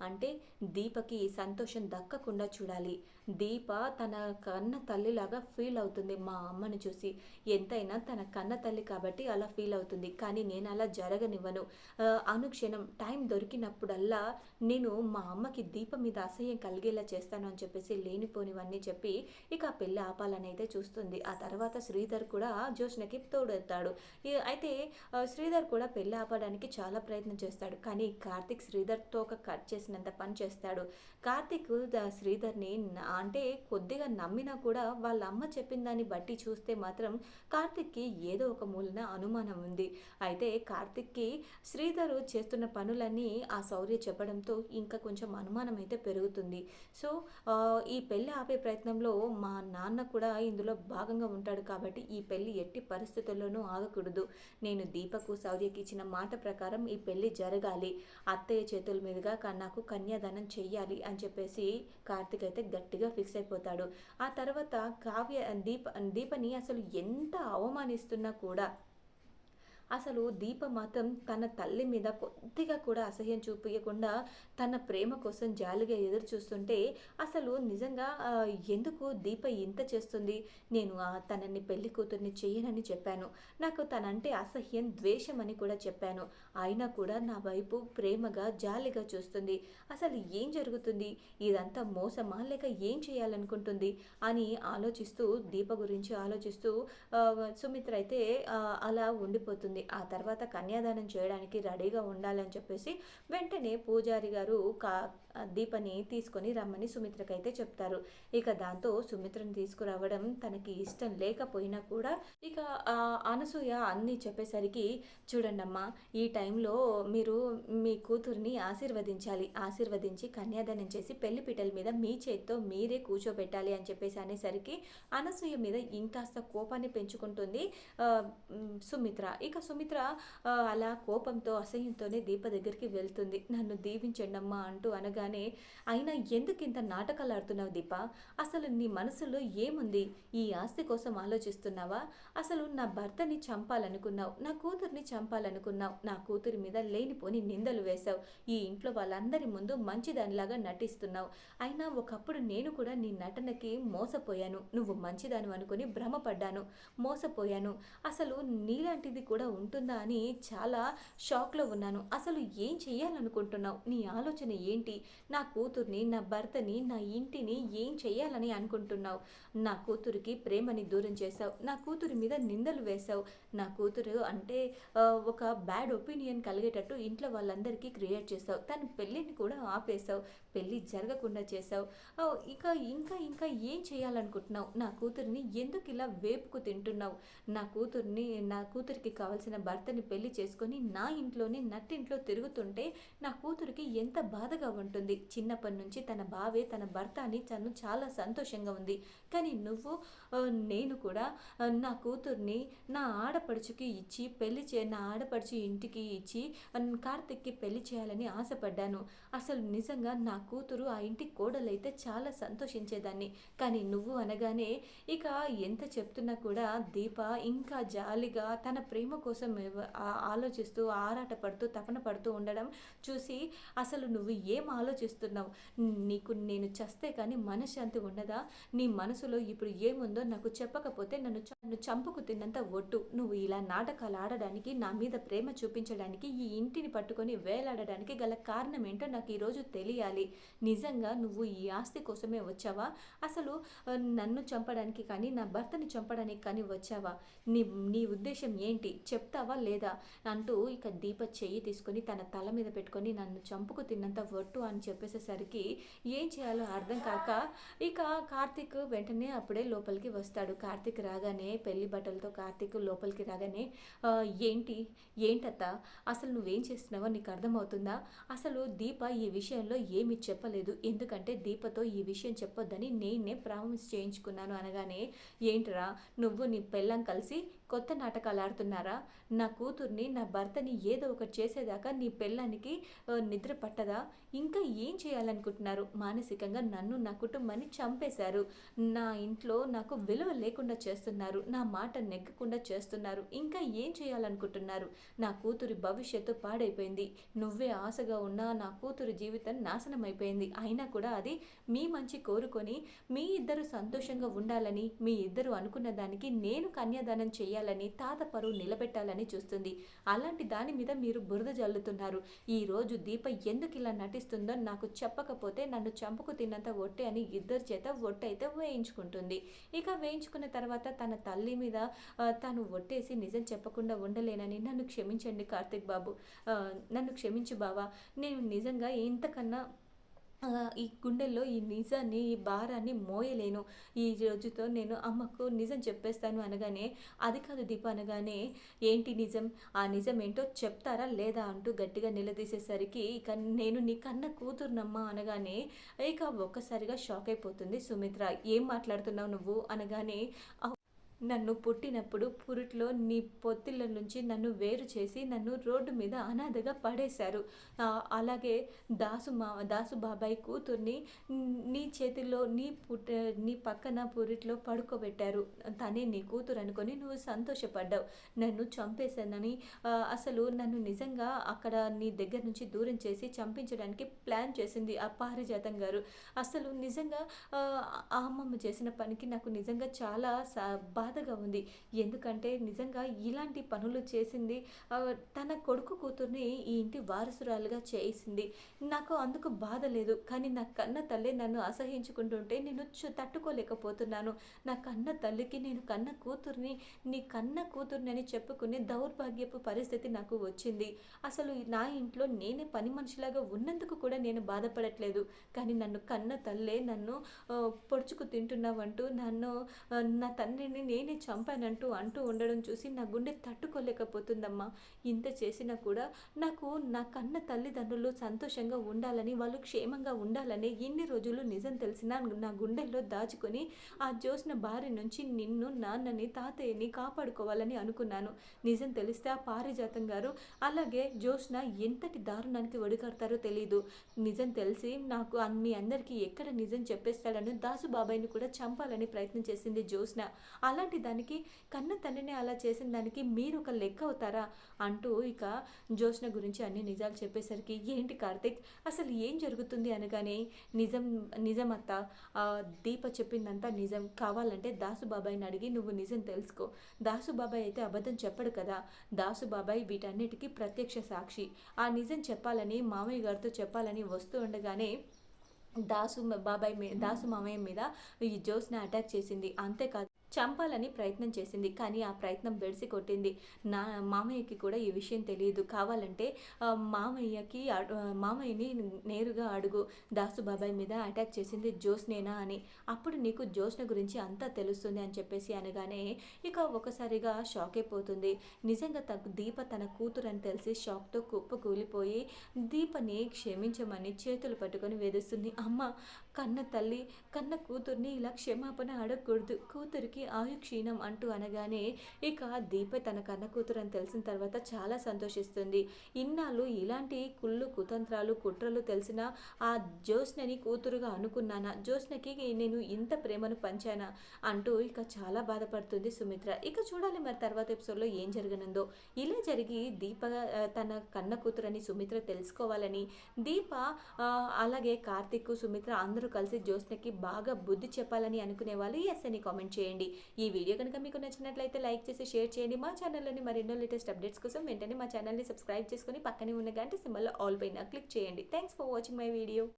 అంటే దీపకి సంతోషం దక్కకుండా చూడాలి. దీప తన కన్న తల్లిలాగా ఫీల్ అవుతుంది మా అమ్మని చూసి. ఎంతైనా తన కన్న తల్లి కాబట్టి అలా ఫీల్ అవుతుంది. కానీ నేను అలా జరగనివ్వను. అనుక్షణం టైం దొరికినప్పుడల్లా నేను మా అమ్మకి దీప మీద అసహ్యం కలిగేలా చేస్తాను అని చెప్పేసి లేనిపోనివన్నీ చెప్పి ఇక ఆ పెళ్ళి ఆపాలని అయితే చూస్తుంది. ఆ తర్వాత శ్రీధర్ కూడా జోష్నకి తోడెత్తాడు. అయితే శ్రీధర్ కూడా పెళ్ళి ఆపడానికి చాలా ప్రయత్నం చేస్తాడు. కానీ కార్తిక్ శ్రీధర్తో ఒక కట్ చేసినంత పని చేస్తాడు. కార్తిక్ శ్రీధర్ని అంటే కొద్దిగా నమ్మినా కూడా వాళ్ళ అమ్మ చెప్పిన దాన్ని బట్టి చూస్తే మాత్రం కార్తిక్కి ఏదో ఒక మూలన అనుమానం ఉంది. అయితే కార్తిక్కి శ్రీధర్ చేస్తున్న పనులన్నీ ఆ శౌర్య చెప్పడంతో ఇంకా కొంచెం అనుమానం అయితే పెరుగుతుంది. సో ఈ పెళ్ళి ఆపే ప్రయత్నంలో మా నాన్న కూడా ఇందులో భాగంగా ఉంటాడు కాబట్టి ఈ పెళ్ళి ఎట్టి పరిస్థితుల్లోనూ ఆగకూడదు. నేను దీపకు శౌర్యకి ఇచ్చిన మాట ప్రకారం ఈ పెళ్ళి జరగాలి. అత్తయ్య చేతుల మీదుగా కన్నా నాకు కన్యాదానం చెయ్యాలి అని చెప్పేసి కార్తిక్ అయితే గట్టిగా ఫిక్స్ అయిపోతాడు. ఆ తర్వాత కావ్య దీప దీపని అసలు ఎంత అవమానిస్తున్నా కూడా అసలు దీప మాత్రం తన తల్లి మీద కొద్దిగా కూడా అసహ్యం చూపించకుండా తన ప్రేమ కోసం జాలిగా ఎదురు చూస్తుంటే అసలు నిజంగా ఎందుకు దీప ఇంత చేస్తుంది? నేను తనని పెళ్ళి కూతుర్ని చేయనని చెప్పాను. నాకు తనంటే అసహ్యం ద్వేషం అని కూడా చెప్పాను. అయినా కూడా నా వైపు ప్రేమగా జాలిగా చూస్తుంది. అసలు ఏం జరుగుతుంది? ఇదంతా మోసమా? లేక ఏం చేయాలనుకుంటుంది? అని ఆలోచిస్తూ దీప గురించి ఆలోచిస్తూ సుమిత్ర అయితే అలా ఉండిపోతుంది. ఆ తర్వాత కన్యాదానం చేయడానికి రెడీగా ఉండాలని చెప్పేసి వెంటనే పూజారి గారు కా దీపని తీసుకొని రమ్మని సుమిత్రకైతే చెప్తారు. ఇక దాంతో సుమిత్రని తీసుకురావడం తనకి ఇష్టం లేకపోయినా కూడా ఇక అనసూయ అన్నీ చెప్పేసరికి చూడండమ్మా ఈ టైంలో మీరు మీ కూతుర్ని ఆశీర్వదించాలి. ఆశీర్వదించి కన్యాదానం చేసి పెళ్ళి పీటల మీద మీ చేతితో మీరే కూర్చోబెట్టాలి అని చెప్పేసి అనేసరికి అనసూయ మీద ఇంకాస్త కోపాన్ని పెంచుకుంటుంది సుమిత్ర. ఇక సుమిత్ర అలా కోపంతో అసహ్యంతోనే దీప దగ్గరికి వెళ్తుంది. నన్ను దీవించండి అమ్మా అంటూ అనగానే అయినా ఎందుకు ఇంత నాటకాలు ఆడుతున్నావు దీప? అసలు నీ మనసులో ఏముంది? ఈ ఆస్తి కోసం ఆలోచిస్తున్నావా? అసలు నా భర్తని చంపాలనుకున్నావు నా కూతుర్ని చంపాలనుకున్నావు నా కూతురి మీద లేనిపోని నిందలు వేశావు. ఈ ఇంట్లో వాళ్ళందరి ముందు మంచిదానిలాగా నటిస్తున్నావు. అయినా ఒకప్పుడు నేను కూడా నీ నటనకి మోసపోయాను. నువ్వు మంచిదాను అనుకుని భ్రమపడ్డాను. మోసపోయాను. అసలు నీలాంటిది కూడా ఉంటుందా అని చాలా షాక్లో ఉన్నాను. అసలు ఏం చేయాలనుకుంటున్నావు? నీ ఆలోచన ఏంటి? నా కూతుర్ని నా భర్తని నా ఇంటిని ఏం చేయాలని అనుకుంటున్నావు? నా కూతురికి ప్రేమని దూరం చేశావు. నా కూతురి మీద నిందలు వేశావు. నా కూతురు అంటే ఒక బ్యాడ్ ఒపీనియన్ కలిగేటట్టు ఇంట్లో వాళ్ళందరికీ క్రియేట్ చేసావు తన పెళ్ళిని కూడా ఆపేశావు. పెళ్ళి జరగకుండా చేసావు ఇంకా ఇంకా ఇంకా ఏం చేయాలనుకుంటున్నావు? నా కూతురిని ఎందుకు ఇలా వేపుకు తింటున్నావు? నా కూతుర్ని నా కూతురికి కావాల్సిన భర్తని పెళ్ళి చేసుకొని నా ఇంట్లోనే నట్టింట్లో తిరుగుతుంటే నా కూతురికి ఎంత బాధగా ఉంటుంది. చిన్నప్పటి నుంచి తన బావే తన భర్త అని తను చాలా సంతోషంగా ఉంది. కానీ నువ్వు నేను కూడా నా కూతుర్ని నా ఆడపడుచుకి ఇచ్చి పెళ్ళి చే నా ఆడపడుచు ఇంటికి ఇచ్చి కార్తిక్కి పెళ్ళి చేయాలని ఆశపడ్డాను. అసలు నిజంగా నా కూతురు ఆ ఇంటి కోడలైతే చాలా సంతోషించేదాన్ని. కానీ నువ్వు అనగానే ఇక ఎంత చెప్తున్నా కూడా దీప ఇంకా జాలిగా తన ప్రేమ కోసం కోసం ఆలోచిస్తూ ఆరాట పడుతూ తపన పడుతూ ఉండడం చూసి అసలు నువ్వు ఏం ఆలోచిస్తున్నావు? నీకు నేను చస్తే కానీ మనశ్శాంతి ఉండదా? నీ మనసులో ఇప్పుడు ఏముందో నాకు చెప్పకపోతే నన్ను నన్ను చంపుకు తిన్నంత ఒట్టు. నువ్వు ఇలా నాటకాలు ఆడడానికి నా మీద ప్రేమ చూపించడానికి ఈ ఇంటిని పట్టుకొని వేలాడడానికి గల కారణం ఏంటో నాకు ఈరోజు తెలియాలి. నిజంగా నువ్వు ఈ ఆస్తి కోసమే వచ్చావా? అసలు నన్ను చంపడానికి కానీ నా భర్తని చంపడానికి కానీ వచ్చావా? నీ నీ ఉద్దేశం ఏంటి? చెప్పు. చెప్తావా లేదా అంటూ ఇక దీప చెయ్యి తీసుకొని తన తల మీద పెట్టుకొని నన్ను చంపుకు తిన్నంత వట్టు అని చెప్పేసేసరికి ఏం చేయాలో అర్థం కాక ఇక కార్తీక్ వెంటనే అప్పుడే లోపలికి వస్తాడు. కార్తీక్ రాగానే పెళ్ళి బట్టలతో కార్తీక్ లోపలికి రాగానే ఏంటి? ఏంటత్త? అసలు నువ్వేం చేస్తున్నావో నీకు అర్థమవుతుందా? అసలు దీప ఈ విషయంలో ఏమీ చెప్పలేదు. ఎందుకంటే దీపతో ఈ విషయం చెప్పొద్దని నేనే ప్రామిస్ చేయించుకున్నాను. అనగానే ఏంట్రా? నువ్వు నీ పెళ్ళం కలిసి కొత్త నాటకాలు ఆడుతున్నారా? నా కూతుర్ని నా భర్తని ఏదో ఒకటి చేసేదాకా నీ పెళ్ళానికి నిద్ర పట్టదా? ఇంకా ఏం చేయాలనుకుంటున్నారు? మానసికంగా నన్ను నా కుటుంబాన్ని చంపేశారు. నా ఇంట్లో నాకు విలువ లేకుండా చేస్తున్నారు. నా మాట నెగ్గకుండా చేస్తున్నారు. ఇంకా ఏం చేయాలనుకుంటున్నారు? నా కూతురి భవిష్యత్తు పాడైపోయింది. నువ్వే ఆశగా ఉన్న నా కూతురు జీవితం నాశనం అయిపోయింది. అయినా కూడా అది మీ మంచి కోరుకొని మీ ఇద్దరు సంతోషంగా ఉండాలని మీ ఇద్దరు అనుకున్న దానికి నేను కన్యాదానం చేయాలని తాత పరువు నిలబెట్టాలని చూస్తుంది. అలాంటి దాని మీద మీరు బురద జల్లుతున్నారు. ఈ రోజు దీప ఎందుకు ఇలా నటిస్తుందో నాకు చెప్పకపోతే నన్ను చంపుకు తిన్నంత ఒట్టే అని ఇద్దరి చేత ఒట్టయితే వేయించుకుంటుంది. ఇక వేయించుకున్న తర్వాత తన తల్లి మీద తాను ఒట్టేసి నిజం చెప్పకుండా ఉండలేనని నన్ను క్షమించండి కార్తిక్ బాబు. నన్ను క్షమించు బావా. నేను నిజంగా ఇంతకన్నా ఈ గుండెల్లో ఈ నిజాన్ని ఈ భారాన్ని మోయలేను. ఈ రోజుతో నేను అమ్మకు నిజం చెప్పేస్తాను అనగానే అది కాదు దీప అనగానే ఏంటి నిజం? ఆ నిజం ఏంటో చెప్తారా లేదా? అంటూ గట్టిగా నిలదీసేసరికి ఇక నేను నీ కన్న కూతురునమ్మా అనగానే ఇక ఒక్కసారిగా షాక్ అయిపోతుంది సుమిత్ర. ఏం మాట్లాడుతున్నావు నువ్వు? అనగానే నన్ను పుట్టినప్పుడు పురిట్లో నీ పొత్తిళ్ళ నుంచి నన్ను వేరు చేసి నన్ను రోడ్డు మీద అనాథగా పడేశారు. అలాగే దాసు మా దాసు బాబాయ్ కూతుర్ని నీ చేతిలో నీ పుట్ట నీ పక్కన పురిట్లో పడుకోబెట్టారు. తనే నీ కూతురు అనుకొని నువ్వు సంతోషపడ్డావు. నన్ను చంపేశానని అసలు నన్ను నిజంగా అక్కడ నీ దగ్గర నుంచి దూరం చేసి చంపించడానికి ప్లాన్ చేసింది ఆ పారిజాతం గారు. అసలు నిజంగా ఆ, ఆ అమ్మమ్మ చేసిన పనికి నాకు నిజంగా చాలా సా- బాధగా ఉంది. ఎందుకంటే నిజంగా ఇలాంటి పనులు చేసింది తన కొడుకు కూతుర్ని ఈ ఇంటి వారసురాలుగా చేసింది. నాకు అందుకు బాధ లేదు. కానీ నా కన్న తల్లి నన్ను అసహించుకుంటుంటే నేను తట్టుకోలేకపోతున్నాను. నా కన్న తల్లికి నేను కన్న కూతుర్ని నీ కన్న కూతుర్ని అని చెప్పుకునే దౌర్భాగ్యపు పరిస్థితి నాకు వచ్చింది. అసలు నా ఇంట్లో నేనే పని మనిషిలాగా ఉన్నందుకు కూడా నేను బాధపడట్లేదు. కానీ నన్ను కన్న తల్లే నన్ను పొడుచుకు తింటున్నావంటూ నన్ను నా తండ్రిని నేనే చంపానంటూ అంటూ ఉండడం చూసి నా గుండె తట్టుకోలేకపోతుందమ్మా. ఇంత చేసినా కూడా నాకు నా కన్న తల్లిదండ్రులు సంతోషంగా ఉండాలని వాళ్ళు క్షేమంగా ఉండాలని ఎన్ని రోజులు నిజం తెలిసినా నా గుండెల్లో దాచుకొని ఆ జ్యోత్స్న భార్య నుంచి నిన్ను నాన్నని తాతయ్యని కాపాడుకోవాలని అనుకున్నాను. నిజం తెలిస్తే ఆ పారిజాతం గారు అలాగే జోష్న ఎంతటి దారుణానికి ఒడిగడతారో తెలియదు నిజం తెలిసి నాకు మీ అందరికీ ఎక్కడ నిజం చెప్పేస్తాడని దాసు బాబాయ్ని కూడా చంపాలని ప్రయత్నం చేసింది జ్యోత్స్న. అలాంటి దానికి కన్న తండ్రిని అలా చేసిన దానికి మీరు ఒక లెక్క అవుతారా? అంటూ ఇక జ్యోత్స్న గురించి అన్ని నిజాలు చెప్పేసరికి ఏంటి కార్తిక్? అసలు ఏం జరుగుతుంది అనగానే నిజం నిజం అత్త దీప చెప్పిందంతా నిజం. కావాలంటే దాసు బాబాయ్ని అడిగి నువ్వు నిజం తెలుసుకో. దాసు బాబాయ్ అయితే అబద్ధం చెప్పడు కదా. దాసు బాబాయ్ వీటన్నిటికీ ప్రత్యక్ష సాక్షి. ఆ నిజం చెప్పాలని మామయ్య గారితో చెప్పాలని వస్తూ ఉండగానే దాసు బాబాయ్ మీ దాసు మామయ్య మీద ఈ జోస్ని అటాక్ చేసింది. అంతేకాదు చంపాలని ప్రయత్నం చేసింది. కానీ ఆ ప్రయత్నం బెడిసి కొట్టింది. నా మామయ్యకి కూడా ఈ విషయం తెలియదు. కావాలంటే మామయ్యకి మామయ్యని నేరుగా అడుగు. దాసు బాబాయ్ మీద అటాక్ చేసింది జ్యోస్నేనా అని. అప్పుడు నీకు జ్యోత్స్న గురించి అంతా తెలుస్తుంది అని చెప్పేసి అనగానే ఇక ఒకసారిగా షాక్ అయిపోతుంది. నిజంగా తనకు దీప తన కూతురు అని తెలిసి షాక్తో కుప్ప కూలిపోయి దీపని క్షమించమని చేతులు పట్టుకొని వేధిస్తుంది. అమ్మ కన్న తల్లి కన్న కూతుర్ని ఇలా క్షమాపణ అడగకూడదు. కూతురికి ఆయు క్షీణం అంటూ అనగానే ఇక దీప తన కన్న కూతురు అని తెలిసిన తర్వాత చాలా సంతోషిస్తుంది. ఇన్నాళ్ళు ఇలాంటి కుళ్ళు కుతంత్రాలు కుట్రలు తెలిసిన ఆ జ్యోత్స్నని కూతురుగా అనుకున్నానా? జ్యోత్స్నకి నేను ఇంత ప్రేమను పంచానా? అంటూ ఇక చాలా బాధపడుతుంది సుమిత్ర. ఇక చూడాలి మరి తర్వాత ఎపిసోడ్లో ఏం జరగనుందో. ఇలా జరిగి దీప తన కన్న కూతురని సుమిత్ర తెలుసుకోవాలని దీప అలాగే కార్తిక్ సుమిత్ర అందరూ కలిసి జ్యోత్స్నకి బాగా బుద్ధి చెప్పాలని అనుకునే వాళ్ళు ఎస్ అని కామెంట్ చేయండి. ఈ వీడియో కనుక మీకు నచ్చినట్లయితే లైక్ చేసి షేర్ చేయండి. మా ఛానల్లోని మరెన్నో లేటెస్ట్ అప్డేట్స్ కోసం వెంటనే మా ఛానల్ని సబ్స్క్రైబ్ చేసుకుని పక్కనే ఉన్న గంట సింబల్లో ఆల్ పైన క్లిక్ చేయండి. Thanks for watching my video